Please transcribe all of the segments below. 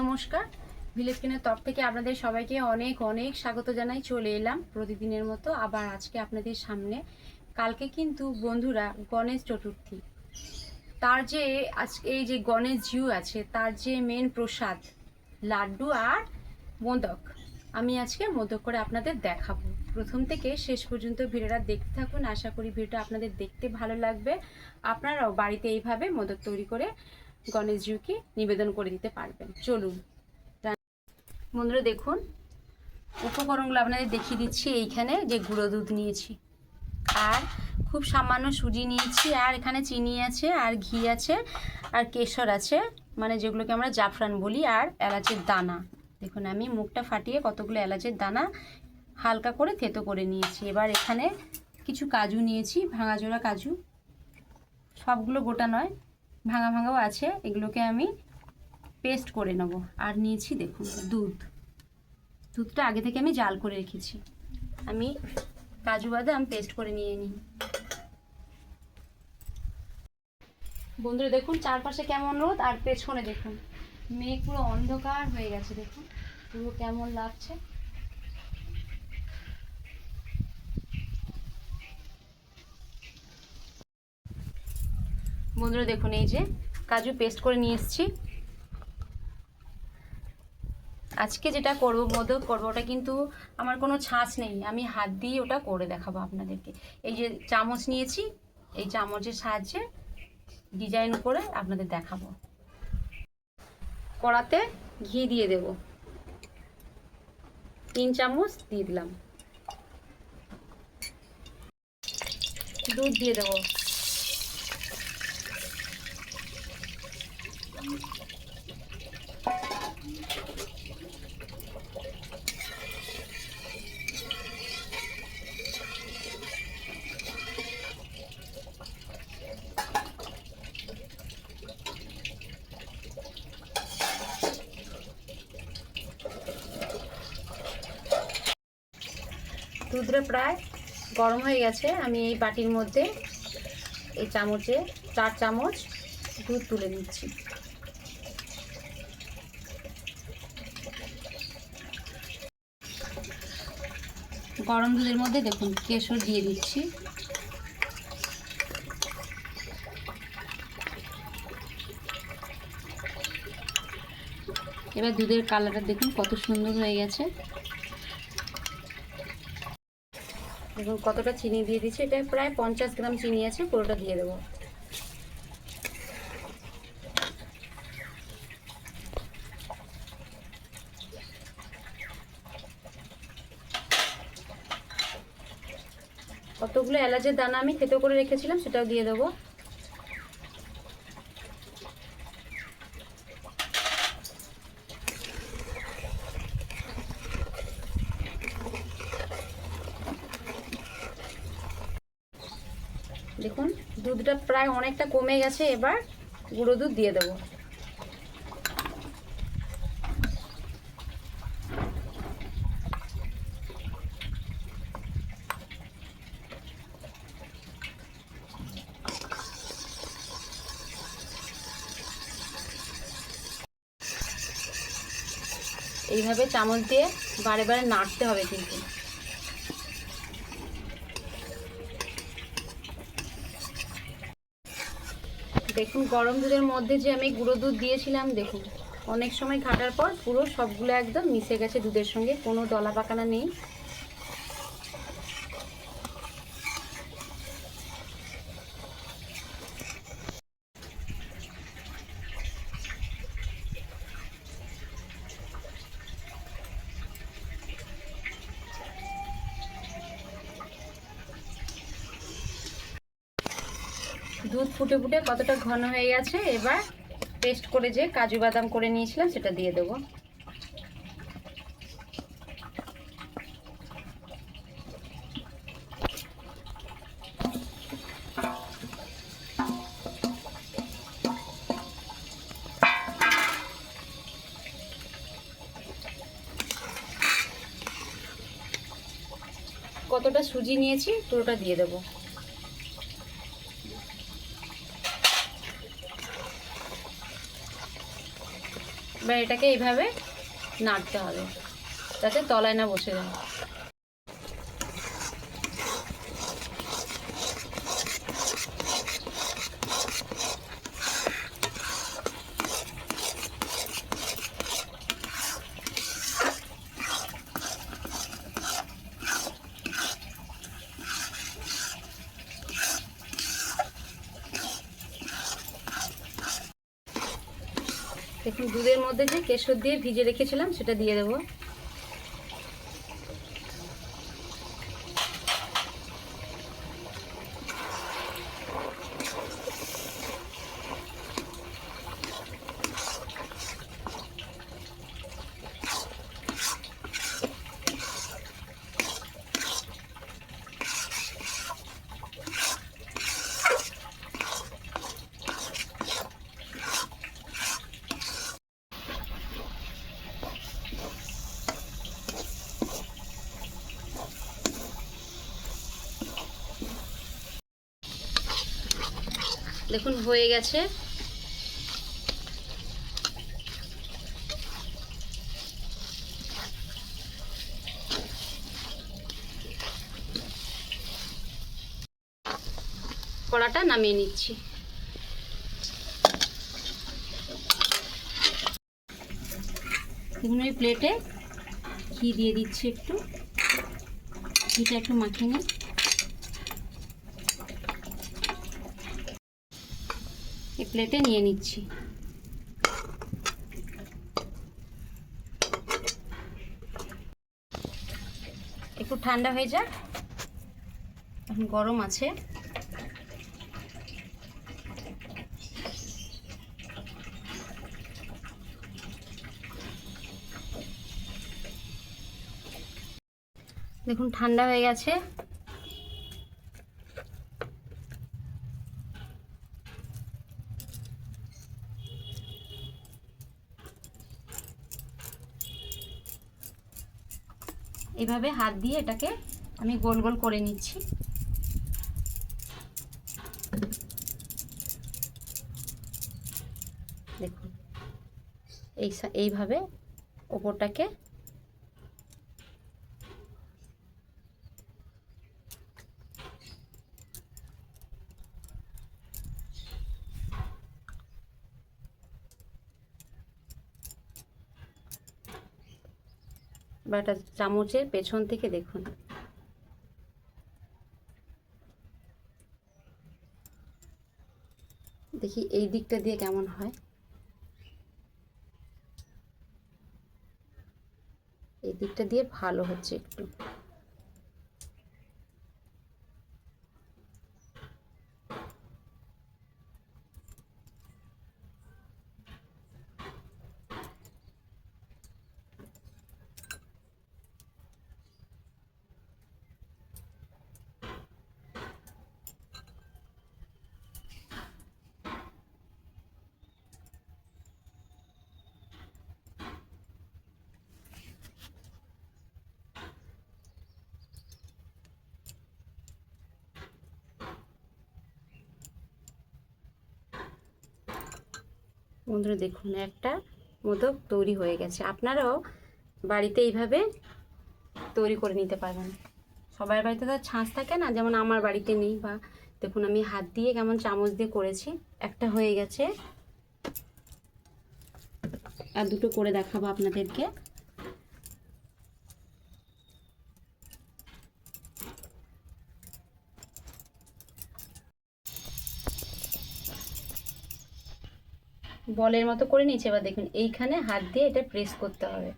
নমস্কার। ভিলেজ কিনের তরফ থেকে আপনাদের সবাইকে অনেক অনেক স্বাগত জানাই। চলে এলাম প্রতিদিনের মতো আবার আজকে আপনাদের সামনে। কালকে কিন্তু বন্ধুরা গণেশ চতুর্থী। তার যে আজকে এই যে গণেশ জিউ আছে, তার যে মেন প্রসাদ, লাড্ডু আর মোদক, আমি আজকে মোদক করে আপনাদের দেখাবো। প্রথম থেকে শেষ পর্যন্ত ভিডিওটা দেখতে থাকুন। আশা করি ভিডিওটা আপনাদের দেখতে ভালো লাগবে। আপনারাও বাড়িতে এইভাবে মোদক তৈরি করে গণেশজিউকে নিবেদন করে দিতে পারবেন। চলুন। বন্ধুরা, দেখুন। উপকরণগুলো আপনাদের দেখিয়ে দিচ্ছি এইখানে, যে গুঁড়ো দুধ নিয়েছি। আর খুব সামান্য সুজি নিয়েছি, আর এখানে চিনি আছে, আর ঘি আছে, আর কেশর আছে। মানে যেগুলোকে আমরা জাফরান বলি, আর এলাচের দানা। দেখুন, আমি মুখটা ফাটিয়ে কতগুলো এলাচের দানা হালকা করে থেতো করে নিয়েছি। এবার এখানে কিছু কাজু নিয়েছি ভাঙাজোড়া কাজু। সবগুলো গোটা নয় ভাঙা ভাঙাও আছে, এগুলোকে আমি পেস্ট করে নেব। আর নিয়েছি দেখুন, দুধ। দুধটা আগে থেকে আমি জাল করে রেখেছি। আমি কাজু বাদাম পেস্ট করে নিয়ে নিই। বন্ধুরা, দেখুন, চারপাশে কেমন রোদ, আর পেছনে দেখুন, মেঘ পুরো অন্ধকার হয়ে গেছে, দেখুন। পুরো কেমন লাগছে। বন্ধুরা দেখুন, এই যে কাজু পেস্ট করে নিয়ে এসেছি। আজকে যেটা করব মোদক করব, ওটা কিন্তু আমার কোনো ছাঁচ নেই। আমি হাত দিয়ে ওটা করে দেখাবো আপনাদেরকে। এই যে চামচ নিয়েছি, এই চামচের সাহায্যে ডিজাইন করে আপনাদের দেখাবো। কড়াতে ঘি দিয়ে দেব। তিন চামচ দিয়ে দিলাম। দুধ দিয়ে দেবো। দুধটা প্রায় গরম হয়ে গেছে। আমি এই বাটির মধ্যে এই চামচে চার চামচ দুধ তুলে নিচ্ছি। গরম দুধের মধ্যে দেখুন, কেশর দিয়ে দিচ্ছি। এবার দুধের কালারটা দেখুন, কত সুন্দর হয়ে গেছে। দেখুন, কতটা চিনি দিয়ে দিচ্ছি। এটা প্রায় পঞ্চাশ গ্রাম চিনি আছে, পুরোটা দিয়ে দেবো কতগুলো এলাচের দানা আমি থেতো করে রেখেছিলাম, সেটাও দিয়ে দেবো। দেখুন, দুধটা প্রায় অনেকটা কমে গেছে, এবার গুঁড়ো দুধ দিয়ে দেবো। এইভাবে চামচ দিয়ে বারে বারে নাড়তে হবে কিন্তু। দেখুন, গরম দুধের মধ্যে যে আমি গুঁড়ো দুধ দিয়েছিলাম, দেখুন, অনেক সময় ঘাটার পর পুরো সবগুলো একদম মিশে গেছে দুধের সঙ্গে, কোনো দলা পাকানা নেই দুধ ফুটে ফুটে কতটা ঘন হয়ে গেছে, এবার পেস্ট করে যে কাজু বাদাম করে নিয়েছিলাম সেটা দিয়ে দেবো। কতটা সুজি নিয়েছি পুরোটা দিয়ে দেবো। এবার এটাকে এইভাবে নাড়তে হবে যাতে তলায় না বসে যায়। দেখুন দুধের মধ্যে যে কেশর দিয়ে ভিজে রেখেছিলাম সেটা দিয়ে দেবো। দেখুন, হয়ে গেছে। কড়াটা নামিয়ে নিচ্ছি। দেখুন ওই প্লেটে ঘি দিয়ে দিচ্ছি একটু। ঘিটা একটু মাখিয়ে নিই। প্লেটে নিয়ে নিচ্ছি। একটু ঠান্ডা হয়ে যাক। এখন গরম আছে। দেখুন ঠান্ডা হয়ে গেছে। এভাবে হাত দিয়ে এটাকে আমি গোল গোল করে নিচ্ছি। দেখুন এই এইভাবে ওপরটাকে বা একটা চামচের পেছন থেকে দেখুন। দেখি এই দিকটা দিয়ে কেমন হয়। এই দিকটা দিয়ে ভালো হচ্ছে একটু। বন্ধুরা দেখুন, একটা মোদক তৈরি হয়ে গেছে। আপনারাও বাড়িতে এইভাবে তৈরি করে নিতে পারবেন। সবার বাড়িতে তো ছাঁচ থাকে না, যেমন আমার বাড়িতে নেই বা দেখুন, আমি হাত দিয়ে কেমন চামচ দিয়ে করেছি, একটা হয়ে গেছে। আর দুটো করে দেখাবো আপনাদেরকে। বলের মতো করে নিয়েছে, এবার দেখুন, এইখানে হাত দিয়ে এটা প্রেস করতে হবে।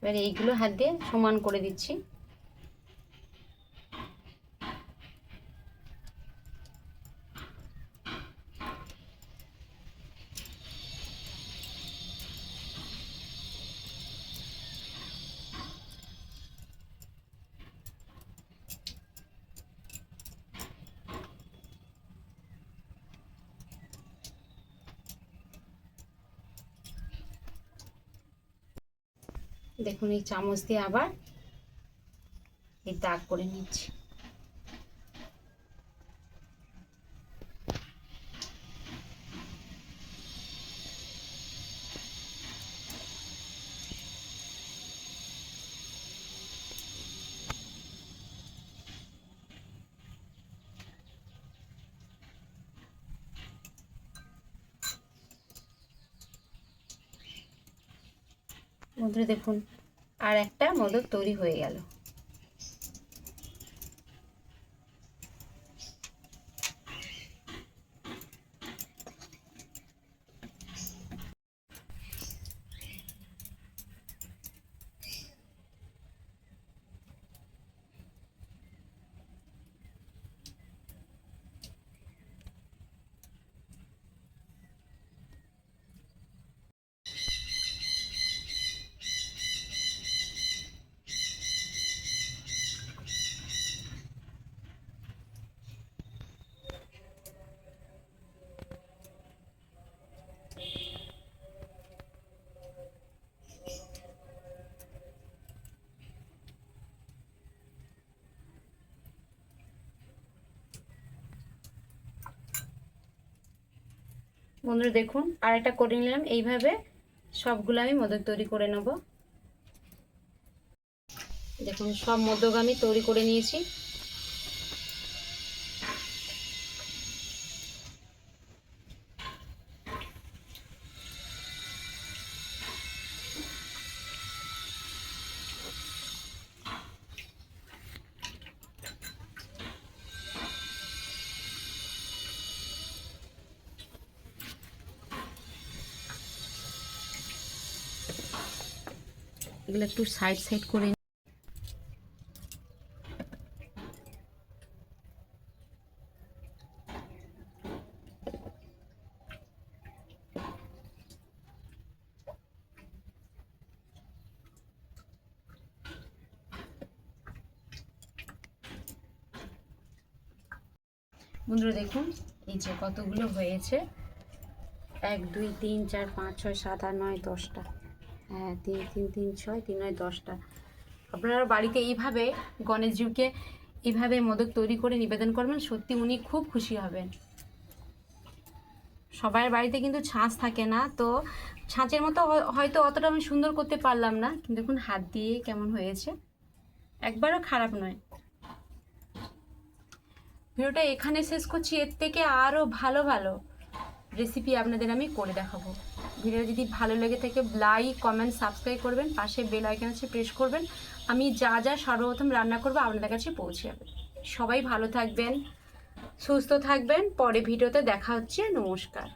এবার এইগুলো হাত দিয়ে সমান করে দিচ্ছি। দেখুন এই চামচ দিয়ে আবার এই দাগ করে নিচ্ছি। বন্ধুরা দেখুন। আর একটা মোদক তৈরি হয়ে গেল। বন্ধুরা দেখুন আর একটা করে নিলাম। এইভাবে সবগুলো আমি মোদক তৈরি করে নেব। দেখুন, সব মোদক আমি তৈরি করে নিয়েছি। এগুলো একটু সাইড সাইড করে। বন্ধুরা দেখুন, এই যে কতগুলো হয়েছে এক, দুই, তিন, চার, পাঁচ, ছয়, সাত, আট, নয়, দশটা হ্যাঁ তিন তিন তিন, ছয়, তিন নয়, দশটা। আপনারা বাড়িতে এইভাবে গণেশজিকে এইভাবে মোদক তৈরি করে নিবেদন করবেন, সত্যি উনি খুব খুশি হবেন। সবার বাড়িতে কিন্তু ছাঁচ থাকে না, তো ছাঁচের মতো হয়- হয়তো অতটা আমি সুন্দর করতে পারলাম না, কিন্তু দেখুন হাত দিয়ে কেমন হয়েছে। একবারও খারাপ নয়। ভিডিওটা এখানে শেষ করছি, এর থেকে আরও ভালো ভালো। রেসিপি আপনাদের আমি করে দেখাবো। ভিডিও যদি ভালো লেগে থাকে লাইক কমেন্ট সাবস্ক্রাইব করবেন, পাশে বেল আইকন আছে প্রেস করবেন। আমি যা যা সর্বপ্রথম রান্না করব আপনাদের কাছে পৌঁছে যাবে। সবাই ভালো থাকবেন, সুস্থ থাকবেন, পরে ভিডিওতে দেখা হচ্ছে, নমস্কার।